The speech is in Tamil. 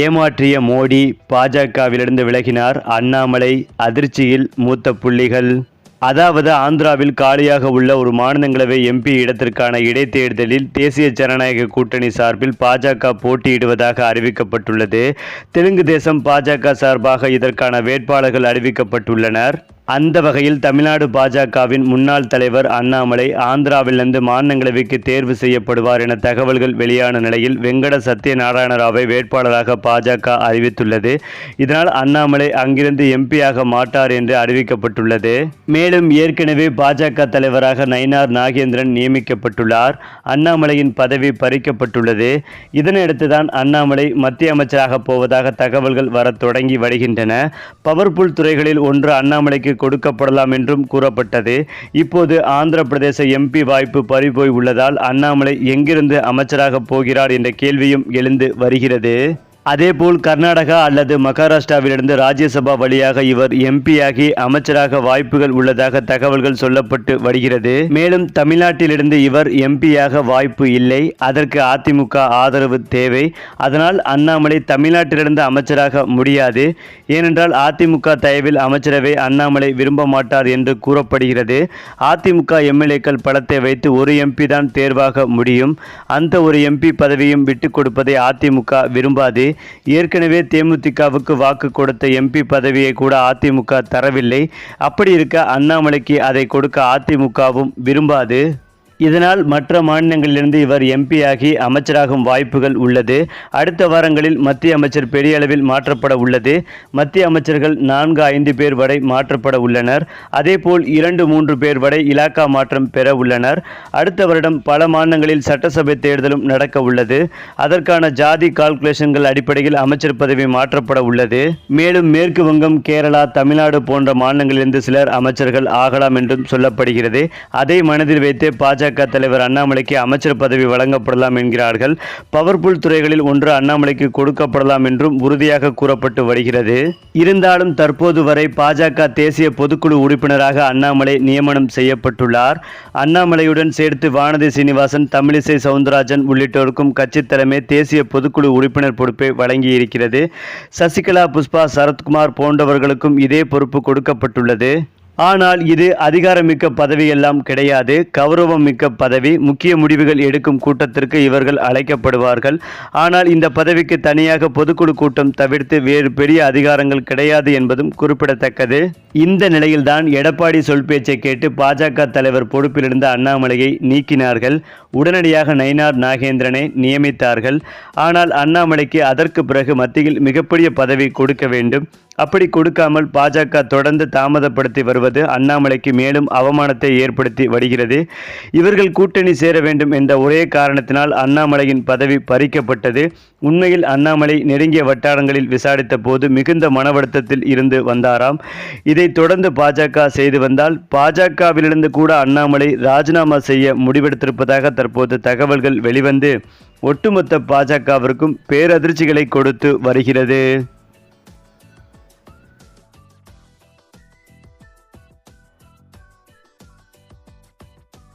ஏமாற்றிய மோடி பாஜகவிலிருந்து விலகினார் அண்ணாமலை அதிர்ச்சியில் மூத்த புள்ளிகள். அதாவது ஆந்திராவில் காலியாக உள்ள ஒரு மாநிலங்களவை எம்பி இடத்திற்கான இடைத்தேர்தலில் தேசிய ஜனநாயக கூட்டணி சார்பில் பாஜக போட்டியிடுவதாக அறிவிக்கப்பட்டுள்ளது. தெலுங்கு தேசம் பாஜக சார்பாக இதற்கான வேட்பாளர்கள் அறிவிக்கப்பட்டுள்ளனர். அந்த வகையில் தமிழ்நாடு பாஜகவின் முன்னாள் தலைவர் அண்ணாமலை ஆந்திராவிலிருந்து மாநிலங்களவைக்கு தேர்வு செய்யப்படுவார் என தகவல்கள் வெளியான நிலையில் வெங்கட சத்யநாராயண ராவை வேட்பாளராக பாஜக அறிவித்துள்ளது. இதனால் அண்ணாமலை அங்கிருந்து எம்பியாக மாட்டார் என்று அறிவிக்கப்பட்டுள்ளது. மேலும் ஏற்கனவே பாஜக தலைவராக நயினார் நாகேந்திரன் நியமிக்கப்பட்டுள்ளார். அண்ணாமலையின் பதவி பறிக்கப்பட்டுள்ளது. இதனையடுத்துதான் அண்ணாமலை மத்திய அமைச்சராக போவதாக தகவல்கள் வர தொடங்கி வருகின்றன. பவர்ஃபுல் துறைகளில் ஒன்று அண்ணாமலைக்கு கொடுக்கப்படலாம் என்றும் கூறப்பட்டது. இப்போது ஆந்திர பிரதேச எம்பி வாய்ப்பு பறிபோய் உள்ளதால் அண்ணாமலை எங்கிருந்து அமைச்சராக போகிறார் என்ற கேள்வியும் எழுந்து வருகிறது. அதேபோல் கர்நாடகா அல்லது மகாராஷ்டிராவிலிருந்து ராஜ்யசபா வழியாக இவர் எம்பியாகி அமைச்சராக வாய்ப்புகள் உள்ளதாக தகவல்கள் சொல்லப்பட்டு வருகிறது. மேலும் தமிழ்நாட்டிலிருந்து இவர் எம்பியாக வாய்ப்பு இல்லை. அதற்கு அதிமுக ஆதரவு தேவை. அதனால் அண்ணாமலை தமிழ்நாட்டிலிருந்து அமைச்சராக முடியாது. ஏனென்றால் அதிமுக தயவில் அமைச்சரவை அண்ணாமலை விரும்ப மாட்டார் என்று கூறப்படுகிறது. அதிமுக எம்எல்ஏக்கள் பலத்தை வைத்து ஒரு எம்பி தான் தேர்வாக முடியும். அந்த ஒரு எம்பி பதவியும் விட்டுக் கொடுப்பதை அதிமுக விரும்பாது. ஏற்கனவே தேமுதிகவுக்கு வாக்கு கொடுத்த எம்பி பதவியை கூட அதிமுக தரவில்லை. அப்படி இருக்க அண்ணாமலைக்கு அதை கொடுக்க அதிமுகவும் விரும்பாது. இதனால் மற்ற மாநிலங்களிலிருந்து இவர் எம்பியாகி அமைச்சராகும் வாய்ப்புகள் உள்ளது. அடுத்த வாரங்களில் மத்திய அமைச்சர் பெரிய அளவில் மாற்றப்பட உள்ளது. மத்திய அமைச்சர்கள் நான்கு ஐந்து பேர் வரை மாற்றப்பட உள்ளனர். அதேபோல் இரண்டு மூன்று பேர் வரை இலாக்கா மாற்றம் பெற உள்ளனர். அடுத்த வருடம் பல மாநிலங்களில் சட்டசபை தேர்தலும் நடக்க உள்ளது. அதற்கான ஜாதி கால்குலேஷன்கள் அடிப்படையில் அமைச்சர் பதவி மாற்றப்பட உள்ளது. மேலும் மேற்கு வங்கம் கேரளா தமிழ்நாடு போன்ற மாநிலங்களிலிருந்து சிலர் அமைச்சர்கள் ஆகலாம் என்றும் சொல்லப்படுகிறது. அதை மனதில் வைத்து பாஜக தலைவர் அண்ணாமலைக்கு அமைச்சர் பதவி வழங்கப்படலாம் என்கிறார்கள். பவர்ஃபுல் துறைகளில் ஒன்று அண்ணாமலைக்கு கொடுக்கப்படலாம் என்றும் உறுதியாக கூறப்பட்டு வருகிறது. இருந்தாலும் தற்போது வரை பாஜக தேசிய பொதுக்குழு உறுப்பினராக அண்ணாமலை நியமனம் செய்யப்பட்டுள்ளார். அண்ணாமலையுடன் சேர்த்து வானதி சீனிவாசன் தமிழிசை சவுந்தரராஜன் உள்ளிட்டோருக்கும் கட்சி தலைமை தேசிய பொதுக்குழு உறுப்பினர் பொறுப்பை வழங்கியிருக்கிறது. சசிகலா புஷ்பா சரத்குமார் போன்றவர்களுக்கும் இதே பொறுப்பு கொடுக்கப்பட்டுள்ளது. ஆனால் இது அதிகாரமிக்க பதவியெல்லாம் கிடையாது. கௌரவம் மிக்க பதவி முக்கிய முடிவுகள் எடுக்கும் கூட்டத்திற்கு இவர்கள் அழைக்கப்படுவார்கள். ஆனால் இந்த பதவிக்கு தனியாக பொதுக்குழு கூட்டம் தவிர்த்து வேறு பெரிய அதிகாரங்கள் கிடையாது என்பதும் குறிப்பிடத்தக்கது. இந்த நிலையில்தான் எடப்பாடி சொல் பேச்சை கேட்டு பாஜக தலைவர் பொறுப்பிலிருந்த அண்ணாமலையை நீக்கினார்கள். உடனடியாக நயினார் நாகேந்திரனை நியமித்தார்கள். ஆனால் அண்ணாமலைக்கு அதற்கு பிறகு மத்தியில் மிகப்பெரிய பதவி கொடுக்க வேண்டும். அப்படி கொடுக்காமல் பாஜக தொடர்ந்து தாமதப்படுத்தி வருவது அண்ணாமலைக்கு மேலும் அவமானத்தை ஏற்படுத்தி வருகிறது. இவர்கள் கூட்டணி சேர வேண்டும் என்ற ஒரே காரணத்தினால் அண்ணாமலையின் பதவி பறிக்கப்பட்டது. உண்மையில் அண்ணாமலை நெருங்கிய வட்டாரங்களில் விசாரித்த போது மிகுந்த மனவழுத்தத்தில் இருந்து வந்தாராம். இதை தொடர்ந்து பாஜக செய்து வந்தால் பாஜகவிலிருந்து கூட அண்ணாமலை ராஜினாமா செய்ய முடிவெடுத்திருப்பதாக தற்போது தகவல்கள் வெளிவந்து ஒட்டுமொத்த பாஜகவிற்கும் பேரதிர்ச்சிகளை கொடுத்து வருகிறது.